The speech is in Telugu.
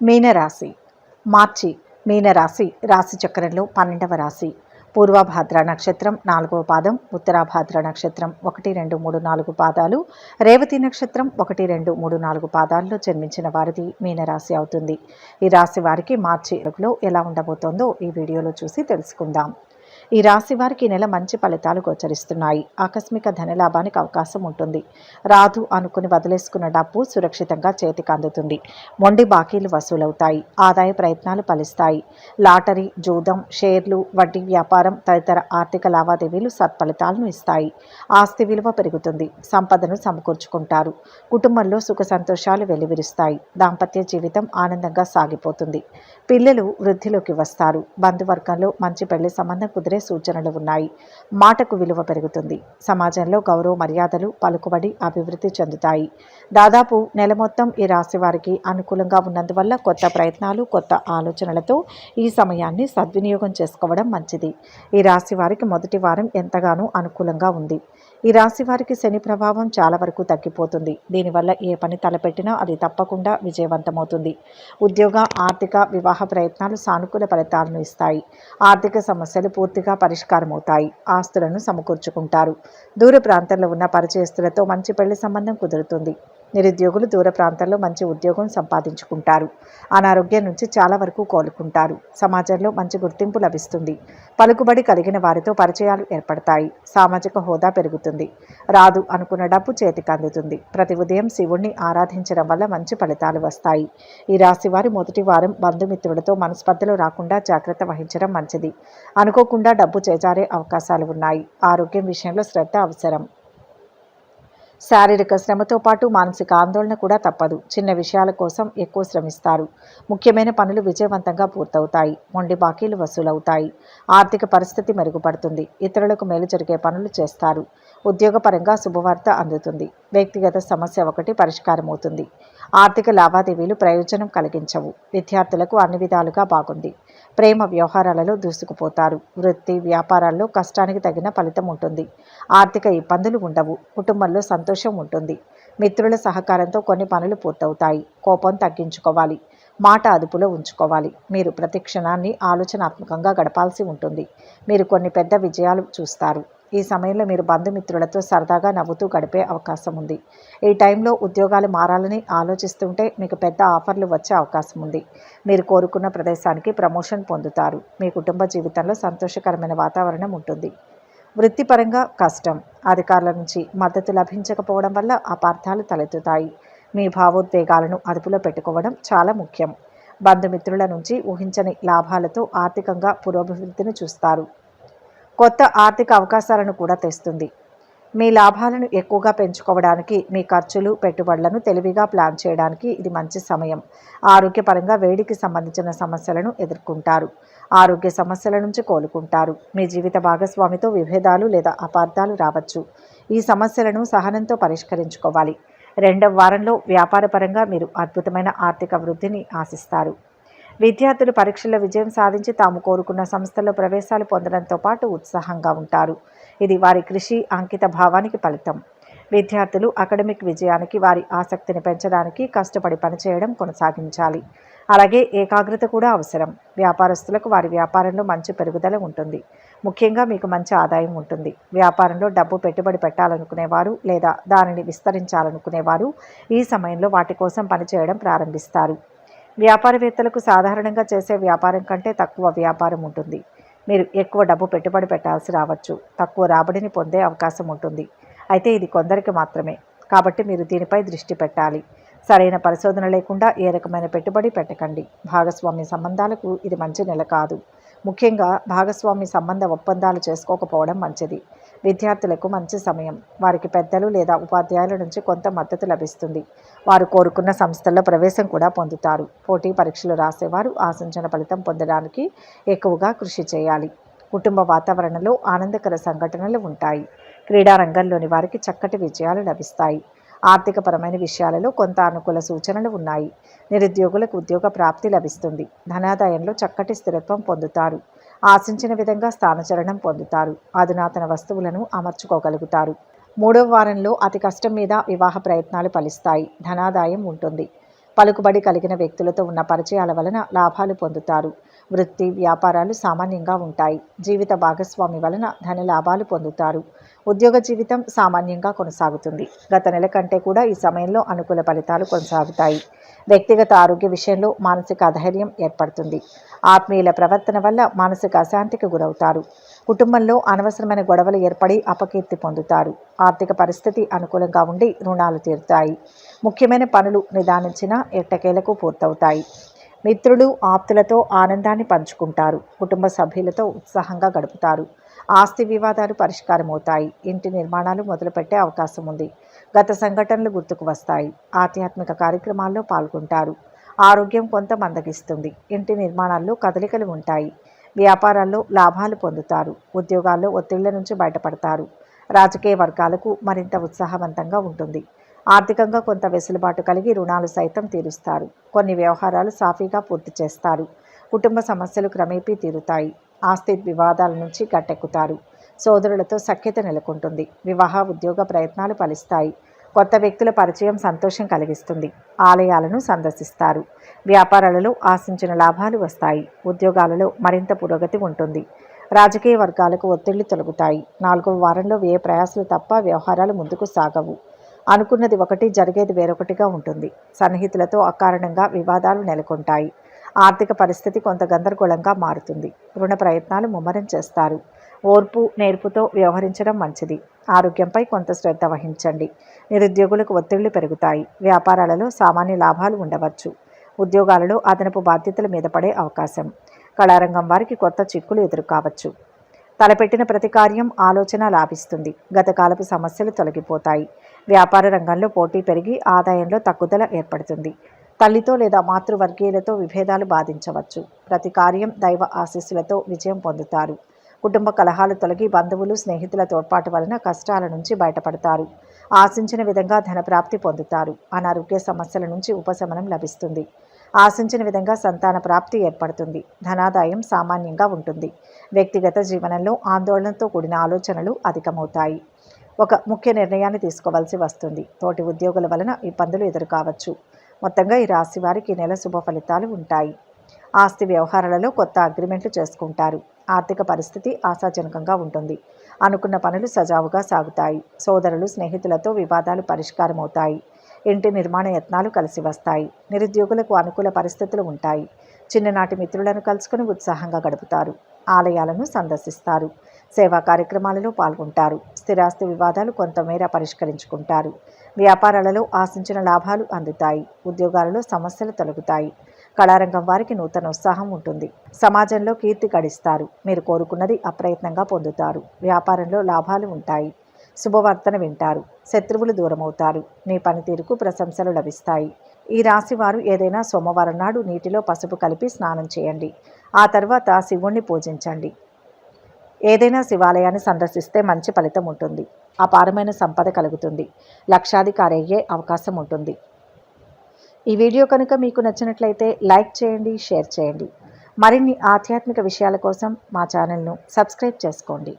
మీనరాశి మార్చి మీనరాశి రాశి చక్రంలో పన్నెండవ రాశి. పూర్వభాద్ర నక్షత్రం నాలుగవ పాదం ఉత్తరాభాద్ర నక్షత్రం ఒకటి రెండు మూడు నాలుగు పాదాలు రేవతి నక్షత్రం ఒకటి రెండు మూడు నాలుగు పాదాల్లో జన్మించిన వారిది మీనరాశి అవుతుంది. ఈ రాశి వారికి మార్చిలో ఎలా ఉండబోతోందో ఈ వీడియోలో చూసి తెలుసుకుందాం. ఈ రాశి వారికి నెల మంచి ఫలితాలు గోచరిస్తున్నాయి. ఆకస్మిక ధనలాభానికి అవకాశం ఉంటుంది. రాదు అనుకుని వదిలేసుకున్న డబ్బు సురక్షితంగా చేతికి అందుతుంది. మొండి బాకీలు వసూలవుతాయి. ఆదాయ ప్రయత్నాలు ఫలిస్తాయి. లాటరీ జూదం షేర్లు వడ్డీ వ్యాపారం తదితర ఆర్థిక లావాదేవీలు సత్ఫలితాలను ఇస్తాయి. ఆస్తి విలువ పెరుగుతుంది. సంపదను సమకూర్చుకుంటారు. కుటుంబంలో సుఖ సంతోషాలు వెలువరిస్తాయి. దాంపత్య జీవితం ఆనందంగా సాగిపోతుంది. పిల్లలు వృద్ధిలోకి వస్తారు. బంధువర్గంలో మంచి పెళ్ళి సంబంధం కుదిరే సూచనలు ఉన్నాయి. మాటకు విలువ పెరుగుతుంది. సమాజంలో గౌరవ మర్యాదలు పలుకుబడి అభివృద్ధి చెందుతాయి. దాదాపు నెల మొత్తం ఈ రాశి వారికి అనుకూలంగా ఉన్నందువల్ల కొత్త ప్రయత్నాలు కొత్త ఆలోచనలతో ఈ సమయాన్ని సద్వినియోగం చేసుకోవడం మంచిది. ఈ రాశి వారికి మొదటి వారం ఎంతగానో అనుకూలంగా ఉంది. ఈ రాశి వారికి శని ప్రభావం చాలా వరకు తగ్గిపోతుంది. దీనివల్ల ఏ పని తలపెట్టినా అది తప్పకుండా విజయవంతమవుతుంది. ఉద్యోగ ఆర్థిక వివాహ ప్రయత్నాలు సానుకూల ఫలితాలను ఇస్తాయి. ఆర్థిక సమస్యలు పూర్తిగా పరిష్కారమవుతాయి. ఆస్తులను సమకూర్చుకుంటారు. దూర ప్రాంతంలో ఉన్న పరిచయస్తులతో మంచి పెళ్ళి సంబంధం కుదురుతుంది. నిరుద్యోగులు దూర ప్రాంతాల్లో మంచి ఉద్యోగం సంపాదించుకుంటారు. అనారోగ్యం నుంచి చాలా వరకు కోలుకుంటారు. సమాజంలో మంచి గుర్తింపు లభిస్తుంది. పలుకుబడి కలిగిన వారితో పరిచయాలు ఏర్పడతాయి. సామాజిక హోదా పెరుగుతుంది. రాదు అనుకున్న డబ్బు చేతికి అందుతుంది. ప్రతి ఉదయం శివుణ్ణి ఆరాధించడం వల్ల మంచి ఫలితాలు వస్తాయి. ఈ రాశి వారి మొదటి వారం బంధుమిత్రులతో మనస్పర్ధలు రాకుండా జాగ్రత్త వహించడం మంచిది. అనుకోకుండా డబ్బు చేజారే అవకాశాలు ఉన్నాయి. ఆరోగ్యం విషయంలో శ్రద్ధ అవసరం. శారీరక శ్రమతో పాటు మానసిక ఆందోళన కూడా తప్పదు. చిన్న విషయాల కోసం ఎక్కువ శ్రమిస్తారు. ముఖ్యమైన పనులు విజయవంతంగా పూర్తవుతాయి. మొండి బాకీలు వసూలవుతాయి. ఆర్థిక పరిస్థితి మెరుగుపడుతుంది. ఇతరులకు మేలు జరిగే పనులు చేస్తారు. ఉద్యోగపరంగా శుభవార్త అందుతుంది. వ్యక్తిగత సమస్య ఒకటి పరిష్కారమవుతుంది. ఆర్థిక లావాదేవీలు ప్రయోజనం కలిగించవు. విద్యార్థులకు అన్ని విధాలుగా బాగుంది. ప్రేమ వ్యవహారాలలో దూసుకుపోతారు. వృత్తి వ్యాపారాల్లో కష్టానికి తగిన ఫలితం ఉంటుంది. ఆర్థిక ఇబ్బందులు ఉండవు. కుటుంబంలో సంతోషం ఉంటుంది. మిత్రుల సహకారంతో కొన్ని పనులు పూర్తవుతాయి. కోపం తగ్గించుకోవాలి. మాట అదుపులో ఉంచుకోవాలి. మీరు ప్రతి క్షణాన్ని ఆలోచనాత్మకంగా గడపాల్సి ఉంటుంది. మీరు కొన్ని పెద్ద విజయాలు చూస్తారు. ఈ సమయంలో మీరు బంధుమిత్రులతో సరదాగా నవ్వుతూ గడిపే అవకాశం ఉంది. ఈ టైంలో ఉద్యోగాలు మారాలని ఆలోచిస్తుంటే మీకు పెద్ద ఆఫర్లు వచ్చే అవకాశం ఉంది. మీరు కోరుకున్న ప్రదేశానికి ప్రమోషన్ పొందుతారు. మీ కుటుంబ జీవితంలో సంతోషకరమైన వాతావరణం ఉంటుంది. వృత్తిపరంగా కష్టం. అధికారుల నుంచి మద్దతు లభించకపోవడం వల్ల అపార్థాలు తలెత్తుతాయి. మీ భావోద్వేగాలను అదుపులో పెట్టుకోవడం చాలా ముఖ్యం. బంధుమిత్రుల నుంచి ఊహించని లాభాలతో ఆర్థికంగా పురోభివృద్ధిని చూస్తారు. కొత్త ఆర్థిక అవకాశాలను కూడా తెస్తుంది. మీ లాభాలను ఎక్కువగా పెంచుకోవడానికి మీ ఖర్చులు పెట్టుబడులను తెలివిగా ప్లాన్ చేయడానికి ఇది మంచి సమయం. ఆరోగ్యపరంగా వేడికి సంబంధించిన సమస్యలను ఎదుర్కొంటారు. ఆరోగ్య సమస్యల నుంచి కోలుకుంటారు. మీ జీవిత భాగస్వామితో విభేదాలు లేదా అపార్థాలు రావచ్చు. ఈ సమస్యలను సహనంతో పరిష్కరించుకోవాలి. రెండవ వారంలో వ్యాపారపరంగా మీరు అద్భుతమైన ఆర్థిక వృద్ధిని ఆశిస్తారు. విద్యార్థులు పరీక్షల్లో విజయం సాధించి తాము కోరుకున్న సంస్థల్లో ప్రవేశాలు పొందడంతో పాటు ఉత్సాహంగా ఉంటారు. ఇది వారి కృషి అంకిత భావానికి ఫలితం. విద్యార్థులు అకాడమిక్ విజయానికి వారి ఆసక్తిని పెంచడానికి కష్టపడి పనిచేయడం కొనసాగించాలి. అలాగే ఏకాగ్రత కూడా అవసరం. వ్యాపారస్తులకు వారి వ్యాపారంలో మంచి పెరుగుదల ఉంటుంది. ముఖ్యంగా మీకు మంచి ఆదాయం ఉంటుంది. వ్యాపారంలో డబ్బు పెట్టుబడి పెట్టాలనుకునేవారు లేదా దానిని విస్తరించాలనుకునేవారు ఈ సమయంలో వాటి కోసం పనిచేయడం ప్రారంభిస్తారు. వ్యాపారవేత్తలకు సాధారణంగా చేసే వ్యాపారం కంటే తక్కువ వ్యాపారం ఉంటుంది. మీరు ఎక్కువ డబ్బు పెట్టుబడి పెట్టాల్సి రావచ్చు. తక్కువ రాబడిని పొందే అవకాశం ఉంటుంది. అయితే ఇది కొందరికి మాత్రమే. కాబట్టి మీరు దీనిపై దృష్టి పెట్టాలి. సరైన పరిశోధన లేకుండా ఏ రకమైన పెట్టుబడి పెట్టకండి. భాగస్వామ్య సంబంధాలకు ఇది మంచి నెల కాదు. ముఖ్యంగా భాగస్వామి సంబంధ ఒప్పందాలు చేసుకోకపోవడం మంచిది. విద్యార్థులకు మంచి సమయం. వారికి పెద్దలు లేదా ఉపాధ్యాయుల నుంచి కొంత మద్దతు లభిస్తుంది. వారు కోరుకున్న సంస్థల్లో ప్రవేశం కూడా పొందుతారు. పోటీ పరీక్షలు రాసేవారు ఆశించిన ఫలితం పొందడానికి ఎక్కువగా కృషి చేయాలి. కుటుంబ వాతావరణంలో ఆనందకర సంఘటనలు ఉంటాయి. క్రీడా రంగంలోని వారికి చక్కటి విజయాలు లభిస్తాయి. ఆర్థికపరమైన విషయాలలో కొంత అనుకూల సూచనలు ఉన్నాయి. నిరుద్యోగులకు ఉద్యోగ ప్రాప్తి లభిస్తుంది. ధనాదాయంలో చక్కటి స్థిరత్వం పొందుతారు. ఆశించిన విధంగా స్థానచలనం పొందుతారు. అధునాతన వస్తువులను అమర్చుకోగలుగుతారు. మూడవ వారంలో అతి కష్టం మీద వివాహ ప్రయత్నాలు ఫలిస్తాయి. ధనాదాయం ఉంటుంది. పలుకుబడి కలిగిన వ్యక్తులతో ఉన్న పరిచయాల వలన లాభాలు పొందుతారు. వృత్తి వ్యాపారాలు సామాన్యంగా ఉంటాయి. జీవిత భాగస్వామి వలన ధన లాభాలు పొందుతారు. ఉద్యోగ జీవితం సామాన్యంగా కొనసాగుతుంది. గత నెల కంటే కూడా ఈ సమయంలో అనుకూల ఫలితాలు కొనసాగుతాయి. వ్యక్తిగత ఆరోగ్య విషయంలో మానసిక అధైర్యం ఏర్పడుతుంది. ఆత్మీయుల ప్రవర్తన వల్ల మానసిక అశాంతికి గురవుతారు. కుటుంబంలో అనవసరమైన గొడవలు ఏర్పడి అపకీర్తి పొందుతారు. ఆర్థిక పరిస్థితి అనుకూలంగా ఉండి రుణాలు తీరుతాయి. ముఖ్యమైన పనులు నిదానించిన ఎట్టకేలకు పూర్తవుతాయి. మిత్రులు ఆప్తులతో ఆనందాన్ని పంచుకుంటారు. కుటుంబ సభ్యులతో ఉత్సాహంగా గడుపుతారు. ఆస్తి వివాదాలు పరిష్కారమవుతాయి. ఇంటి నిర్మాణాలు మొదలుపెట్టే అవకాశం ఉంది. గత సంఘటనలు గుర్తుకు వస్తాయి. ఆధ్యాత్మిక కార్యక్రమాల్లో పాల్గొంటారు. ఆరోగ్యం కొంత మందగిస్తుంది. ఇంటి నిర్మాణాల్లో కదలికలు ఉంటాయి. వ్యాపారాల్లో లాభాలు పొందుతారు. ఉద్యోగాల్లో ఒత్తిళ్ళ నుంచి బయటపడతారు. రాజకీయ వర్గాలకు మరింత ఉత్సాహవంతంగా ఉంటుంది. ఆర్థికంగా కొంత వెసులుబాటు కలిగి రుణాలు సైతం తీరుస్తారు. కొన్ని వ్యవహారాలు సాఫీగా పూర్తి చేస్తారు. కుటుంబ సమస్యలు క్రమేపీ తీరుతాయి. ఆస్తి వివాదాల నుంచి గట్టెక్కుతారు. సోదరులతో సఖ్యత నెలకొంటుంది. వివాహ ఉద్యోగ ప్రయత్నాలు ఫలిస్తాయి. కొత్త వ్యక్తుల పరిచయం సంతోషం కలిగిస్తుంది. ఆలయాలను సందర్శిస్తారు. వ్యాపారాలలో ఆశించిన లాభాలు వస్తాయి. ఉద్యోగాలలో మరింత పురోగతి ఉంటుంది. రాజకీయ వర్గాలకు ఒత్తిళ్ళు తొలగుతాయి. నాలుగవ వారంలో వ్యయ ప్రయాసాలు తప్ప వ్యవహారాలు ముందుకు సాగవు. అనుకున్నది ఒకటి జరిగేది వేరొకటిగా ఉంటుంది. సన్నిహితులతో అకారణంగా వివాదాలు నెలకొంటాయి. ఆర్థిక పరిస్థితి కొంత గందరగోళంగా మారుతుంది. రుణ ప్రయత్నాలు ముమ్మరం చేస్తారు. ఓర్పు నేర్పుతో వ్యవహరించడం మంచిది. ఆరోగ్యంపై కొంత శ్రద్ధ వహించండి. నిరుద్యోగులకు ఒత్తిళ్ళు పెరుగుతాయి. వ్యాపారాలలో సామాన్య లాభాలు ఉండవచ్చు. ఉద్యోగాలలో అదనపు బాధ్యతల మీద పడే అవకాశం. కళారంగం వారికి కొత్త చిక్కులు ఎదురు కావచ్చు తలపెట్టిన ప్రతి కార్యం ఆలోచన లాభిస్తుంది. గతకాలపు సమస్యలు తొలగిపోతాయి. వ్యాపార రంగంలో పోటీ పెరిగి ఆదాయంలో తగ్గుదల ఏర్పడుతుంది. తల్లితో లేదా మాతృవర్గీయులతో విభేదాలు బాధించవచ్చు. ప్రతి కార్యం దైవ ఆశీస్సులతో విజయం పొందుతారు. కుటుంబ కలహాలు తొలగి బంధువులు స్నేహితుల తోడ్పాటు వలన కష్టాల నుంచి బయటపడతారు. ఆశించిన విధంగా ధనప్రాప్తి పొందుతారు. అనారోగ్య సమస్యల నుంచి ఉపశమనం లభిస్తుంది. ఆశించిన విధంగా సంతాన ప్రాప్తి ఏర్పడుతుంది. ధనాదాయం సామాన్యంగా ఉంటుంది. వ్యక్తిగత జీవనంలో ఆందోళనతో కూడిన ఆలోచనలు అధికమవుతాయి. ఒక ముఖ్య నిర్ణయాన్ని తీసుకోవాల్సి వస్తుంది. తోటి ఉద్యోగుల వలన ఇబ్బందులు ఎదురుకావచ్చు. మొత్తంగా ఈ రాశి వారికి నెల శుభ ఫలితాలు ఉంటాయి. ఆస్తి వ్యవహారాలలో కొత్త అగ్రిమెంట్లు చేసుకుంటారు. ఆర్థిక పరిస్థితి ఆశాజనకంగా ఉంటుంది. అనుకున్న పనులు సజావుగా సాగుతాయి. సోదరులు స్నేహితులతో వివాదాలు పరిష్కారమవుతాయి. ఇంటి నిర్మాణ యత్నాలు కలిసి వస్తాయి. నిరుద్యోగులకు అనుకూల పరిస్థితులు ఉంటాయి. చిన్ననాటి మిత్రులను కలుసుకుని ఉత్సాహంగా గడుపుతారు. ఆలయాలను సందర్శిస్తారు. సేవా కార్యక్రమాలలో పాల్గొంటారు. స్థిరాస్తి వివాదాలు కొంతమేర పరిష్కరించుకుంటారు. వ్యాపారాలలో ఆశించిన లాభాలు అందుతాయి. ఉద్యోగాలలో సమస్యలు తొలగుతాయి. కళారంగం వారికి నూతన ఉత్సాహం ఉంటుంది. సమాజంలో కీర్తి గడిస్తారు. మీరు కోరుకున్నది అప్రయత్నంగా పొందుతారు. వ్యాపారంలో లాభాలు ఉంటాయి. శుభవర్తన వింటారు. శత్రువులు దూరమవుతారు. మీ పనితీరుకు ప్రశంసలు లభిస్తాయి. ఈ రాశి వారు ఏదైనా సోమవారం నాడు నీటిలో పసుపు కలిపి స్నానం చేయండి. ఆ తర్వాత శివుణ్ణి పూజించండి. ఏదైనా శివాలయాన్ని సందర్శిస్తే మంచి ఫలితం ఉంటుంది. అపారమైన సంపద కలుగుతుంది. లక్షాధికారి అయ్యే అవకాశం ఉంటుంది. ఈ వీడియో కనుక మీకు నచ్చినట్లయితే లైక్ చేయండి షేర్ చేయండి. మరిన్ని ఆధ్యాత్మిక విషయాల కోసం మా ఛానల్ను సబ్స్క్రైబ్ చేసుకోండి.